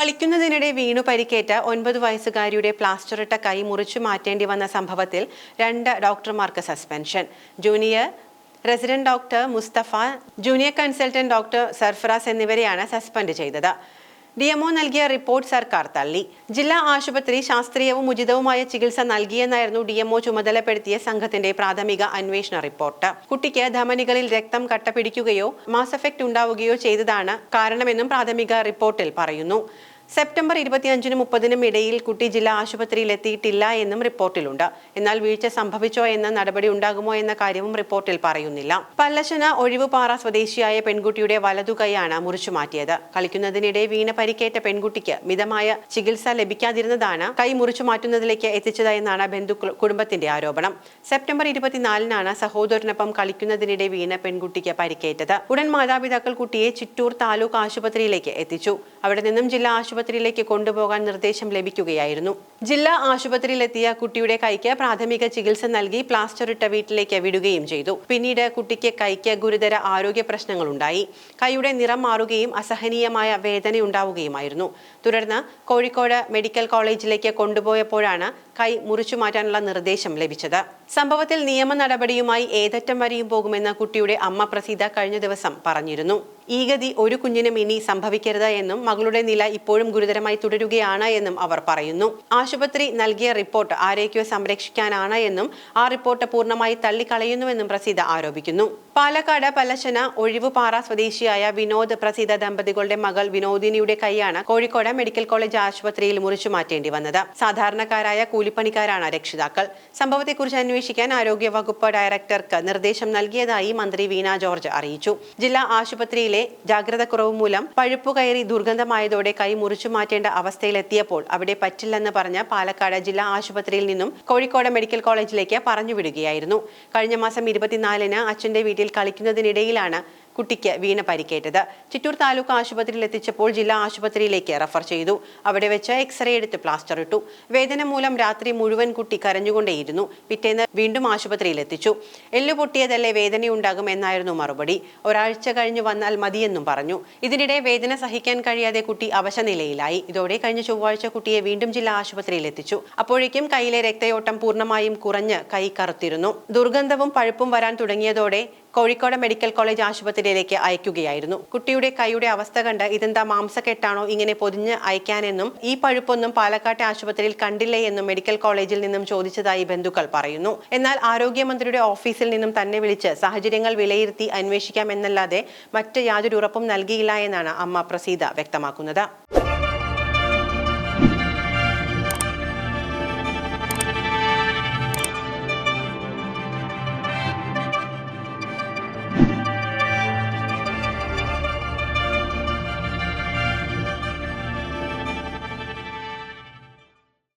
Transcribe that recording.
കളിക്കുന്നതിനിടെ വീണു പരിക്കേറ്റ ഒൻപത് വയസ്സുകാരിയുടെ പ്ലാസ്റ്ററിട്ട കൈ മുറിച്ചു മാറ്റേണ്ടി വന്ന സംഭവത്തിൽ രണ്ട് ഡോക്ടർമാർക്ക് suspension. Junior resident doctor Mustafa junior consultant doctor Sarfaraz എന്നിവരെയാണ് സസ്പെൻഡ് ചെയ്തത്. ഡി എംഒ നൽകിയ റിപ്പോർട്ട് സർക്കാർ തള്ളി. ജില്ലാ ആശുപത്രി ശാസ്ത്രീയവും ഉചിതവുമായ ചികിത്സ നൽകിയെന്നായിരുന്നു ഡി എംഒ ചുമതലപ്പെടുത്തിയ സംഘത്തിന്റെ പ്രാഥമിക അന്വേഷണ റിപ്പോർട്ട്. കുട്ടിക്ക് ധമനികളിൽ രക്തം കട്ട പിടിക്കുകയോ മാസ് എഫക്ട് ഉണ്ടാവുകയോ ചെയ്തതാണ് കാരണമെന്നും പ്രാഥമിക റിപ്പോർട്ടിൽ പറയുന്നു. സെപ്റ്റംബർ ഇരുപത്തിയഞ്ചിനും മുപ്പതിനും ഇടയിൽ കുട്ടി ജില്ലാ ആശുപത്രിയിൽ എത്തിയിട്ടില്ല എന്നും റിപ്പോർട്ടിലുണ്ട്. എന്നാൽ വീഴ്ച സംഭവിച്ചോ എന്ന നടപടി ഉണ്ടാകുമോ എന്ന കാര്യവും റിപ്പോർട്ടിൽ പറയുന്നില്ല. പല്ലശന ഒഴിവുപാറ സ്വദേശിയായ പെൺകുട്ടിയുടെ വലതു കൈയാണ് മുറിച്ചു മാറ്റിയത്. കളിക്കുന്നതിനിടെ വീണ പരിക്കേറ്റ പെൺകുട്ടിക്ക് മിതമായ ചികിത്സ ലഭിക്കാതിരുന്നതാണ് കൈ മുറിച്ചു മാറ്റുന്നതിലേക്ക് എത്തിച്ചതെന്നാണ് ബന്ധുക്കൾ കുടുംബത്തിന്റെ ആരോപണം. സെപ്റ്റംബർ ഇരുപത്തിനാലിനാണ് സഹോദരനൊപ്പം കളിക്കുന്നതിനിടെ വീണ പെൺകുട്ടിക്ക് പരിക്കേറ്റത്. ഉടൻ മാതാപിതാക്കൾ കുട്ടിയെ ചിറ്റൂർ താലൂക്ക് ആശുപത്രിയിലേക്ക് എത്തിച്ചു. അവിടെ നിന്നും ജില്ലാ ആശുപത്രിയിലേക്ക് കൊണ്ടുപോകാൻ നിർദ്ദേശം ലഭിക്കുകയായിരുന്നു. ജില്ലാ ആശുപത്രിയിലെത്തിയ കുട്ടിയുടെ കൈക്ക് പ്രാഥമിക ചികിത്സ നൽകി പ്ലാസ്റ്റർ ഇട്ട വീട്ടിലേക്ക് വിടുകയും ചെയ്തു. പിന്നീട് കുട്ടിക്ക് കൈക്ക് ഗുരുതര ആരോഗ്യ പ്രശ്നങ്ങളുണ്ടായി. കൈയുടെ നിറം മാറുകയും അസഹനീയമായ വേദനയുണ്ടാവുകയുമായിരുന്നു. തുടർന്ന് കോഴിക്കോട് മെഡിക്കൽ കോളേജിലേക്ക് കൊണ്ടുപോയപ്പോഴാണ് കൈ മുറിച്ചു മാറ്റാനുള്ള നിർദ്ദേശം ലഭിച്ചത്. സംഭവത്തിൽ നിയമ നടപടിയുമായി ഏതറ്റം വരെയും പോകുമെന്ന് കുട്ടിയുടെ അമ്മ പ്രസീത കഴിഞ്ഞ ദിവസം പറഞ്ഞിരുന്നു. ഈ ഗതി ഒരു കുഞ്ഞിനും ഇനി സംഭവിക്കരുത് എന്നും മകളുടെ നില ഇപ്പോഴും ഗുരുതരമായി തുടരുകയാണ് എന്നും അവർ പറയുന്നു. ആശുപത്രി നൽകിയ റിപ്പോർട്ട് ആരേക്കോ സംരക്ഷിക്കാനാണ് എന്നും ആ റിപ്പോർട്ട് പൂർണമായി തള്ളിക്കളയുന്നുവെന്നും പ്രസീത ആരോപിക്കുന്നു. പാലക്കാട് പലശന ഒഴിവുപാറ സ്വദേശിയായ വിനോദ് പ്രസീത ദമ്പതികളുടെ മകൾ വിനോദിനിയുടെ കൈയാണ് കോഴിക്കോട് മെഡിക്കൽ കോളേജ് ആശുപത്രിയിൽ മുറിച്ചു മാറ്റേണ്ടി വന്നത്. സാധാരണക്കാരായ കൂലിപ്പണിക്കാരാണ് രക്ഷിതാക്കൾ. സംഭവത്തെക്കുറിച്ച് അന്വേഷിക്കാൻ ആരോഗ്യ വകുപ്പ് ഡയറക്ടർക്ക് നിർദ്ദേശം നൽകിയതായി മന്ത്രി വീണ ജോർജ് അറിയിച്ചു. ജില്ലാ ആശുപത്രിയിലെ ജാഗ്രത കുറവ് മൂലം പഴുപ്പ് കയറി ദുർഗന്ധമായതോടെ കൈ മാറ്റേണ്ട അവസ്ഥയിലെത്തിയപ്പോൾ അവിടെ പറ്റില്ലെന്ന് പറഞ്ഞ് പാലക്കാട് ജില്ലാ ആശുപത്രിയിൽ നിന്നും കോഴിക്കോട് മെഡിക്കൽ കോളേജിലേക്ക് പറഞ്ഞുവിടുകയായിരുന്നു. കഴിഞ്ഞ മാസം ഇരുപത്തിനാലിന് അച്ഛന്റെ വീട്ടിൽ കളിക്കുന്നതിനിടയിലാണ് കുട്ടിക്ക് വീണ പരിക്കേറ്റത്. ചിറ്റൂർ താലൂക്ക് ആശുപത്രിയിൽ എത്തിച്ചപ്പോൾ ജില്ലാ ആശുപത്രിയിലേക്ക് റഫർ ചെയ്തു. അവിടെ വെച്ച് എക്സ്റേ എടുത്ത് പ്ലാസ്റ്റർ ഇട്ടു. വേദന മൂലം രാത്രി മുഴുവൻ കുട്ടി കരഞ്ഞുകൊണ്ടേയിരുന്നു. പിറ്റേന്ന് വീണ്ടും ആശുപത്രിയിൽ എത്തിച്ചു. എല്ലു പൊട്ടിയതല്ലേ വേദനയുണ്ടാകും എന്നായിരുന്നു മറുപടി. ഒരാഴ്ച കഴിഞ്ഞു വന്നാൽ മതിയെന്നും പറഞ്ഞു. ഇതിനിടെ വേദന സഹിക്കാൻ കഴിയാതെ കുട്ടി അവശനിലയിലായി ഇതോടെ കഴിഞ്ഞ ചൊവ്വാഴ്ച കുട്ടിയെ വീണ്ടും ജില്ലാ ആശുപത്രിയിൽ എത്തിച്ചു. അപ്പോഴേക്കും കൈയിലെ രക്തയോട്ടം പൂർണമായും കുറഞ്ഞ് കൈ കറുത്തിരുന്നു. ദുർഗന്ധവും പഴുപ്പും വരാൻ തുടങ്ങിയതോടെ കോഴിക്കോട് മെഡിക്കൽ കോളേജ് ആശുപത്രിയിലേക്ക് അയക്കുകയായിരുന്നു. കുട്ടിയുടെ കൈയുടെ അവസ്ഥ കണ്ട് ഇതെന്താ മാംസക്കെട്ടാണോ ഇങ്ങനെ പൊതിഞ്ഞ് അയക്കാനെന്നും ഈ പഴുപ്പൊന്നും പാലക്കാട്ടെ ആശുപത്രിയിൽ കണ്ടില്ലേ എന്നും മെഡിക്കൽ കോളേജിൽ നിന്നും ചോദിച്ചതായി ബന്ധുക്കൾ പറയുന്നു. എന്നാൽ ആരോഗ്യമന്ത്രിയുടെ ഓഫീസിൽ നിന്നും തന്നെ വിളിച്ച് സാഹചര്യങ്ങൾ വിലയിരുത്തി അന്വേഷിക്കാമെന്നല്ലാതെ മറ്റ് യാതൊരു ഉറപ്പും നൽകിയില്ല എന്നാണ് അമ്മ പ്രസീത വ്യക്തമാക്കുന്നത്.